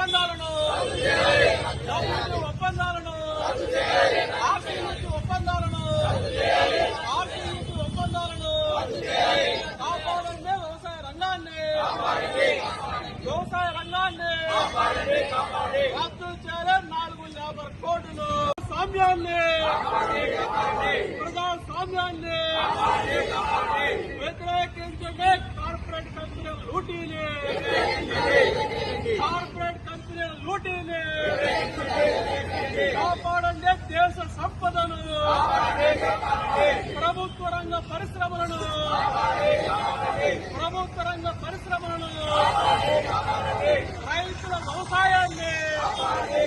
ఒప్పందాలను. ఒప్పందాలను. ఆర్సీఈపీ ఒప్పందాలను. ఆర్సీఈపీ ఒప్పందాలను. కాపాడండి వ్యవసాయ రంగాన్ని. వ్యవసాయ రంగాన్ని. రద్దు చేయలేం నాలుగు యాభై కోట్లు. సామ్యాన్ని.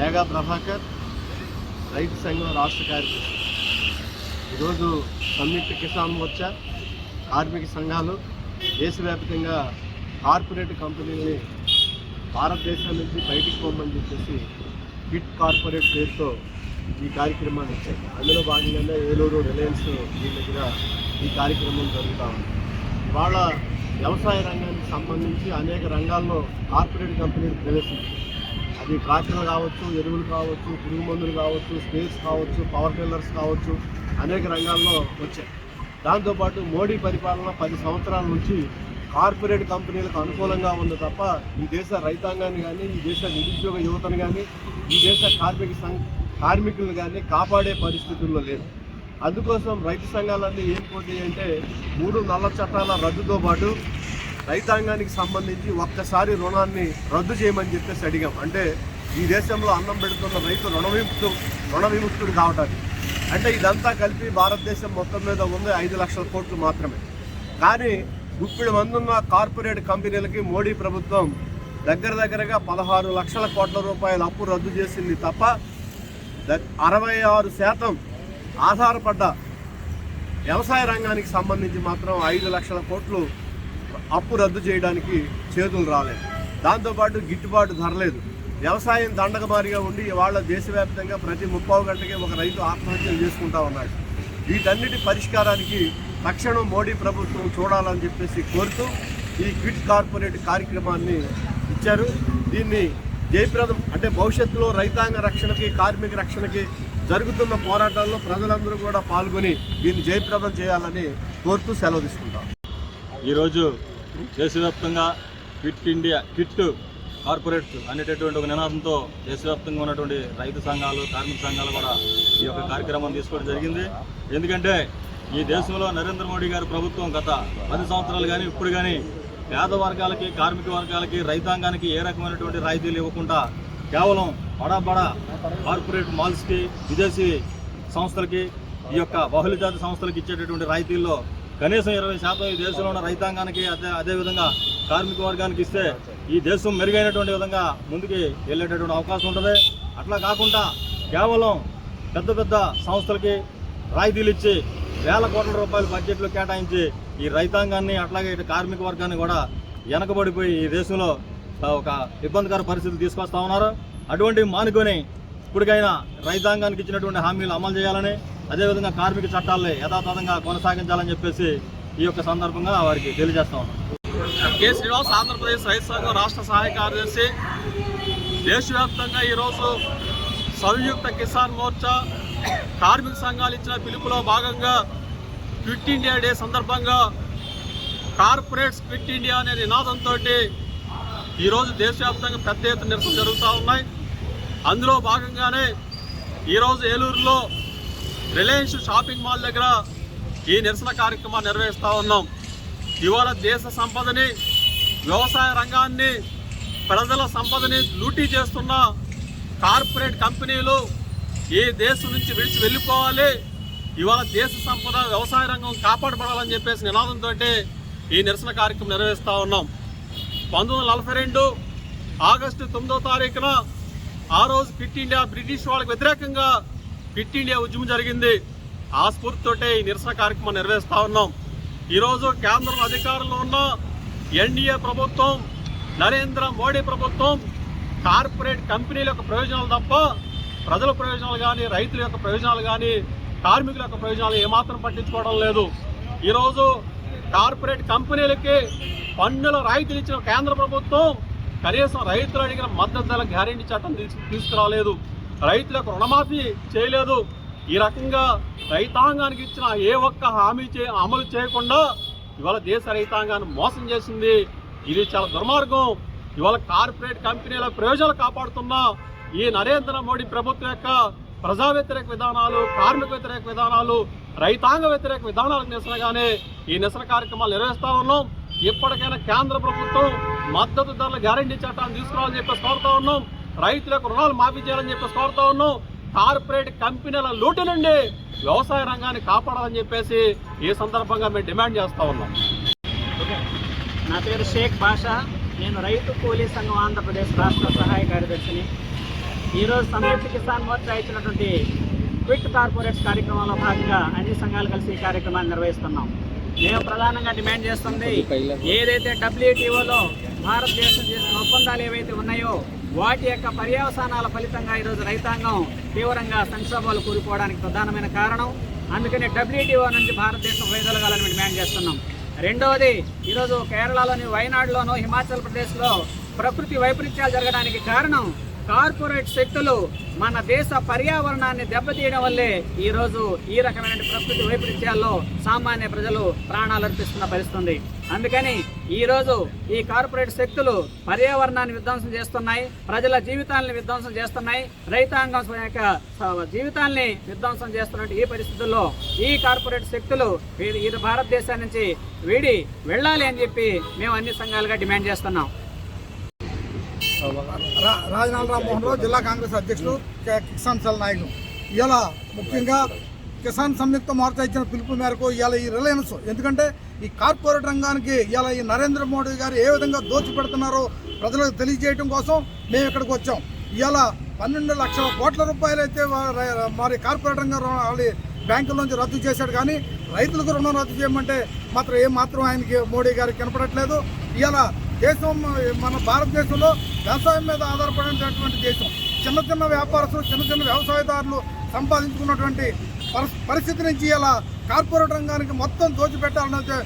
ఏగా ప్రభాకర్ రైతు సంఘం రాష్ట్ర కార్యదర్శి. ఈరోజు సంయుక్త కిసాన్ మోర్చా కార్మిక సంఘాలు దేశవ్యాప్తంగా కార్పొరేట్ కంపెనీల్ని భారతదేశం నుంచి బయటికి పోమని చెప్పేసి కిట్ కార్పొరేట్ పేరుతో ఈ కార్యక్రమాన్ని ఇచ్చాయి అందులో భాగంగానే ఏలూరు రిలయన్స్ దీని దగ్గర ఈ కార్యక్రమం జరుగుతూ ఉంది. ఇవాళ వ్యవసాయ రంగానికి సంబంధించి అనేక రంగాల్లో కార్పొరేట్ కంపెనీలు ప్రవేశించాయి. అది ట్రాక్టర్లు కావచ్చు ఎరువులు కావచ్చు పురుగు మందులు కావచ్చు స్పేస్ కావచ్చు పవర్ టిల్లర్స్ కావచ్చు అనేక రంగాల్లో వచ్చాయి. దాంతోపాటు మోడీ పరిపాలన పది సంవత్సరాల నుంచి కార్పొరేట్ కంపెనీలకు అనుకూలంగా ఉంది తప్ప ఈ దేశ రైతాంగాన్ని కానీ ఈ దేశ నిరుద్యోగ యువతను కానీ ఈ దేశ కార్మిక సం కార్మికులను కానీ కాపాడే పరిస్థితుల్లో లేదు. అందుకోసం రైతు సంఘాలన్నీ ఏం పోటీ అంటే మూడు నల్ల చట్టాల రద్దుతో పాటు రైతాంగానికి సంబంధించి ఒక్కసారి రుణాన్ని రద్దు చేయమని చెప్పేసి అడిగాం. అంటే ఈ దేశంలో అన్నం పెడుతున్న రైతు రుణ విముక్తు రుణ విముక్తుడు కావటానికి. అంటే ఇదంతా కలిపి భారతదేశం మొత్తం మీద ఉంది ఐదు లక్షల కోట్లు మాత్రమే. కానీ గుప్పిడి మంది ఉన్న కార్పొరేట్ కంపెనీలకి మోడీ ప్రభుత్వం దగ్గర దగ్గరగా పదహారు లక్షల కోట్ల రూపాయల అప్పు రద్దు చేసింది తప్ప అరవై ఆరు శాతం ఆధారపడ్డ వ్యవసాయ రంగానికి సంబంధించి మాత్రం ఐదు లక్షల కోట్లు అప్పు రద్దు చేయడానికి చేతులు రాలేదు. దాంతోపాటు గిట్టుబాటు ధరలేదు వ్యవసాయం దండకమారిగా ఉండి ఇవాళ దేశవ్యాప్తంగా ప్రతి ముప్పావు గంటకే ఒక రైతు ఆత్మహత్యలు చేసుకుంటా ఉన్నాడు. వీటన్నిటి పరిష్కారానికి తక్షణం మోడీ ప్రభుత్వం చూడాలని చెప్పేసి కోరుతూ ఈ క్విట్ కార్పొరేట్ కార్యక్రమాన్ని ఇచ్చారు. దీన్ని జయప్రదం అంటే భవిష్యత్తులో రైతాంగ రక్షణకి కార్మిక రక్షణకి జరుగుతున్న పోరాటాల్లో ప్రజలందరూ కూడా పాల్గొని దీన్ని జయప్రదం చేయాలని కోరుతూ సెలవు తీసుకుంటాం. ఈరోజు దేశవ్యాప్తంగా క్విట్ ఇండియా క్విట్ కార్పొరేట్ అనేటటువంటి ఒక నినాదంతో దేశవ్యాప్తంగా ఉన్నటువంటి రైతు సంఘాలు కార్మిక సంఘాలు కూడా ఈ యొక్క కార్యక్రమం తీసుకోవడం జరిగింది. ఎందుకంటే ఈ దేశంలో నరేంద్ర మోడీ గారి ప్రభుత్వం గత పది సంవత్సరాలు కానీ ఇప్పుడు కానీ పేద వర్గాలకి కార్మిక వర్గాలకి రైతాంగానికి ఏ రకమైనటువంటి రాయితీలు ఇవ్వకుండా కేవలం బడా బడా కార్పొరేట్ మాల్స్కి విదేశీ సంస్థలకి ఈ యొక్క బహుళజాతి సంస్థలకు ఇచ్చేటటువంటి రాయితీల్లో కనీసం ఇరవై శాతం ఈ దేశంలో ఉన్న రైతాంగానికి అదే అదేవిధంగా కార్మిక వర్గానికి ఇస్తే ఈ దేశం మెరుగైనటువంటి విధంగా ముందుకి వెళ్ళేటటువంటి అవకాశం ఉంటుంది. అట్లా కాకుండా కేవలం పెద్ద పెద్ద సంస్థలకి రాయితీలు ఇచ్చి వేల కోట్ల రూపాయల బడ్జెట్లు కేటాయించి ఈ రైతాంగాన్ని అట్లాగే ఇటు కార్మిక వర్గాన్ని కూడా వెనకబడిపోయి ఈ దేశంలో ఒక ఇబ్బందికర పరిస్థితులు తీసుకొస్తా ఉన్నారు. అటువంటి మానుకొని ఇప్పటికైనా రైతాంగానికి ఇచ్చినటువంటి హామీలు అమలు చేయాలని అదేవిధంగా కార్మిక చట్టాలని యథాతథంగా కొనసాగించాలని చెప్పేసి ఈ యొక్క సందర్భంగా వారికి తెలియజేస్తా ఉన్నాం. కె శ్రీనివాస్ ఆంధ్రప్రదేశ్ రైతు సంఘం రాష్ట్ర సహాయ కార్యదర్శి. దేశవ్యాప్తంగా ఈరోజు సంయుక్త కిసాన్ మోర్చా కార్మిక సంఘాలు ఇచ్చిన పిలుపులో భాగంగా క్విట్ ఇండియా డే సందర్భంగా కార్పొరేట్స్ క్విట్ ఇండియా అనే నినాదంతో ఈరోజు దేశవ్యాప్తంగా పెద్ద ఎత్తున నిరసన జరుగుతూ ఉన్నాయి. అందులో భాగంగానే ఈరోజు ఏలూరులో రిలయన్స్ షాపింగ్ మాల్ దగ్గర ఈ నిరసన కార్యక్రమాన్ని నిర్వహిస్తూ ఉన్నాం. ఇవాళ దేశ సంపదని వ్యవసాయ రంగాన్ని ప్రజల సంపదని లూటీ చేస్తున్న కార్పొరేట్ కంపెనీలు ఈ దేశం నుంచి విడిచి వెళ్ళిపోవాలి. ఇవాళ దేశ సంపద వ్యవసాయ రంగం కాపాడబడాలని చెప్పేసి నినాదంతో ఈ నిరసన కార్యక్రమం నిర్వహిస్తూ ఉన్నాం. పంతొమ్మిది వందల నలభై రెండు ఆగస్టు తొమ్మిదో తారీఖున ఆ రోజు ఫిట్ ఇండియా బ్రిటిష్ వాళ్ళకి వ్యతిరేకంగా ఫిట్ ఇండియా ఉద్యమం జరిగింది. ఆ స్ఫూర్తితోటే ఈ నిరసన కార్యక్రమం నిర్వహిస్తూ ఉన్నాం. ఈరోజు కేంద్రంలో అధికారంలో ఉన్న ఎన్డీఏ ప్రభుత్వం నరేంద్ర మోడీ ప్రభుత్వం కార్పొరేట్ కంపెనీల యొక్క ప్రయోజనాలు తప్ప ప్రజల ప్రయోజనాలు కానీ రైతుల యొక్క ప్రయోజనాలు కానీ కార్మికుల యొక్క ప్రయోజనాలు ఏమాత్రం పట్టించుకోవడం లేదు. ఈరోజు కార్పొరేట్ కంపెనీలకి పన్నుల రాయితీలు ఇచ్చిన కేంద్ర ప్రభుత్వం కనీసం రైతులు అడిగిన మద్దతు ధర గ్యారెంటీ చట్టం తీసుకురాలేదు. రైతులకు రుణమాఫీ చేయలేదు. ఈ రకంగా రైతాంగానికి ఇచ్చిన ఏ ఒక్క హామీ చే అమలు చేయకుండా ఇవాళ దేశ రైతాంగాన్ని మోసం చేసింది. ఇది చాలా దుర్మార్గం. ఇవాళ కార్పొరేట్ కంపెనీల ప్రయోజనాలు కాపాడుతున్న ఈ నరేంద్ర మోడీ ప్రభుత్వం యొక్క ప్రజా వ్యతిరేక విధానాలు కార్మిక వ్యతిరేక విధానాలు రైతాంగ వ్యతిరేక విధానాలకు నిరసనగానే ఈ నిరసన కార్యక్రమాలు నిర్వహిస్తా ఉన్నాం. ఇప్పటికైనా కేంద్ర ప్రభుత్వం మద్దతు ధరల గ్యారంటీ చట్టాన్ని తీసుకురావాలని చెప్పేసి కోరుతా ఉన్నాం. రైతులకు రుణాలు మాఫీ చేయాలని చెప్పేసి కోరుతా ఉన్నాం. కార్పొరేట్ కంపెనీల లూటి నుండి వ్యవసాయ రంగాన్ని కాపాడాలని చెప్పేసి ఈ సందర్భంగా మేము డిమాండ్ చేస్తా ఉన్నాం. నా పేరు షేక్ బాషా. నేను రైతు కూలీ సంఘం ఆంధ్రప్రదేశ్ రాష్ట్ర సహాయ కార్యదర్శిని. ఈరోజు సంయుక్త కిసాన్ మోర్చా ఇచ్చినటువంటి క్విట్ కార్పొరేట్స్ కార్యక్రమంలో భాగంగా అన్ని సంఘాలు కలిసి ఈ కార్యక్రమాన్ని నిర్వహిస్తున్నాం. మేము ప్రధానంగా డిమాండ్ చేస్తుంది ఏదైతే డబ్ల్యూటీఓలో భారతదేశం చేసిన ఒప్పందాలు ఏవైతే ఉన్నాయో వాటి యొక్క పర్యవసానాల ఫలితంగా ఈరోజు రైతాంగం తీవ్రంగా సంక్షోభాలు కూలిపోవడానికి ప్రధానమైన కారణం. అందుకని డబ్ల్యూటీఓ నుంచి భారతదేశం వైదొలగాలని డిమాండ్ చేస్తున్నాం. రెండవది ఈరోజు కేరళలోని వయనాడులోను హిమాచల్ ప్రదేశ్లో ప్రకృతి వైపరీత్యాలు జరగడానికి కారణం కార్పొరేట్ శక్తులు మన దేశ పర్యావరణాన్ని దెబ్బతీయడం వల్లే ఈరోజు ఈ రకమైన ప్రకృతి వైపరీత్యాల్లో సామాన్య ప్రజలు ప్రాణాలు అర్పిస్తున్న పరిస్థితుంది. అందుకని ఈరోజు ఈ కార్పొరేట్ శక్తులు పర్యావరణాన్ని విధ్వంసం చేస్తున్నాయి ప్రజల జీవితాలను విధ్వంసం చేస్తున్నాయి రైతాంగం యొక్క జీవితాల్ని విధ్వంసం చేస్తున్నట్టు ఈ పరిస్థితుల్లో ఈ కార్పొరేట్ శక్తులు ఈ- ఇది భారతదేశం నుంచి వీడి వెళ్ళాలి అని చెప్పి మేము అన్ని సంఘాలుగా డిమాండ్ చేస్తున్నాం. రాజనాల రామ్మోహన్ రావు జిల్లా కాంగ్రెస్ అధ్యక్షుడు కిసాన్ సెల్ నాయకుడు ఇలా ముఖ్యంగా కిసాన్ సంయుక్త మోర్చా ఇచ్చిన పిలుపు మేరకు ఇవాళ ఈ రిలయన్స్ ఎందుకంటే ఈ కార్పొరేట్ రంగానికి ఇవాళ ఈ నరేంద్ర మోడీ గారు ఏ విధంగా దోచిపెడుతున్నారో ప్రజలకు తెలియజేయడం కోసం మేము ఇక్కడికి వచ్చాం. ఇవాళ పన్నెండు లక్షల కోట్ల రూపాయలు అయితే మరి కార్పొరేట్ రంగం వాళ్ళ బ్యాంకులోంచి రద్దు చేశాడు కానీ రైతులకు రుణం రద్దు చేయమంటే మాత్రం ఏమాత్రం మాత్రం ఆయనకి మోడీ గారికి కనపడట్లేదు. ఇవాళ దేశం మన భారతదేశంలో వ్యవసాయం మీద ఆధారపడినటువంటి దేశం. చిన్న చిన్న వ్యాపారస్తులు చిన్న చిన్న వ్యవసాయదారులు సంపాదించుకున్నటువంటి పరిస్థితి నుంచి ఇలా కార్పొరేట్ రంగానికి మొత్తం దోచిపెట్టాలనే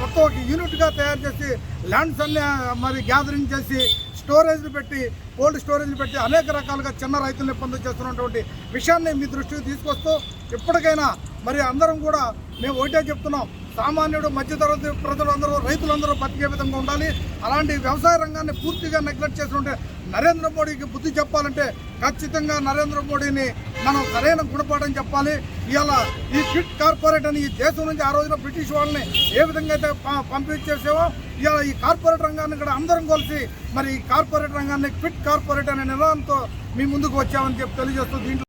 మొత్తం ఒక యూనిట్గా తయారు చేసి ల్యాండ్స్ అన్ని మరి గ్యాదరింగ్ చేసి స్టోరేజ్లు పెట్టి కోల్డ్ స్టోరేజ్లు పెట్టి అనేక రకాలుగా చిన్న రైతులను ఇబ్బంది చేస్తున్నటువంటి విషయాన్ని మీ దృష్టికి తీసుకొస్తూ ఇప్పటికైనా మరి అందరం కూడా మేము ఒకటే చెప్తున్నాం. సామాన్యుడు మధ్యతరగతి ప్రజలందరూ రైతులందరూ బతికే విధంగా ఉండాలి. అలాంటి వ్యవసాయ రంగాన్ని పూర్తిగా నెగ్లెక్ట్ చేస్తుంటే నరేంద్ర మోడీకి బుద్ధి చెప్పాలంటే ఖచ్చితంగా నరేంద్ర మోడీని మనం సరైన గుణపాఠం చెప్పాలి. ఇవాళ ఈ క్విట్ కార్పొరేట్ అని ఈ దేశం నుంచి ఆ రోజున బ్రిటిష్ వాళ్ళని ఏ విధంగా అయితే ప- పంపించేసావో ఇవాళ ఈ కార్పొరేట్ రంగాన్ని కూడా అందరం కలిసి మరి ఈ కార్పొరేట్ రంగాన్ని క్విట్ కార్పొరేట్ అనే నినాదంతో మీ ముందుకు వచ్చామని చెప్పి తెలియజేస్తూ దీంట్లో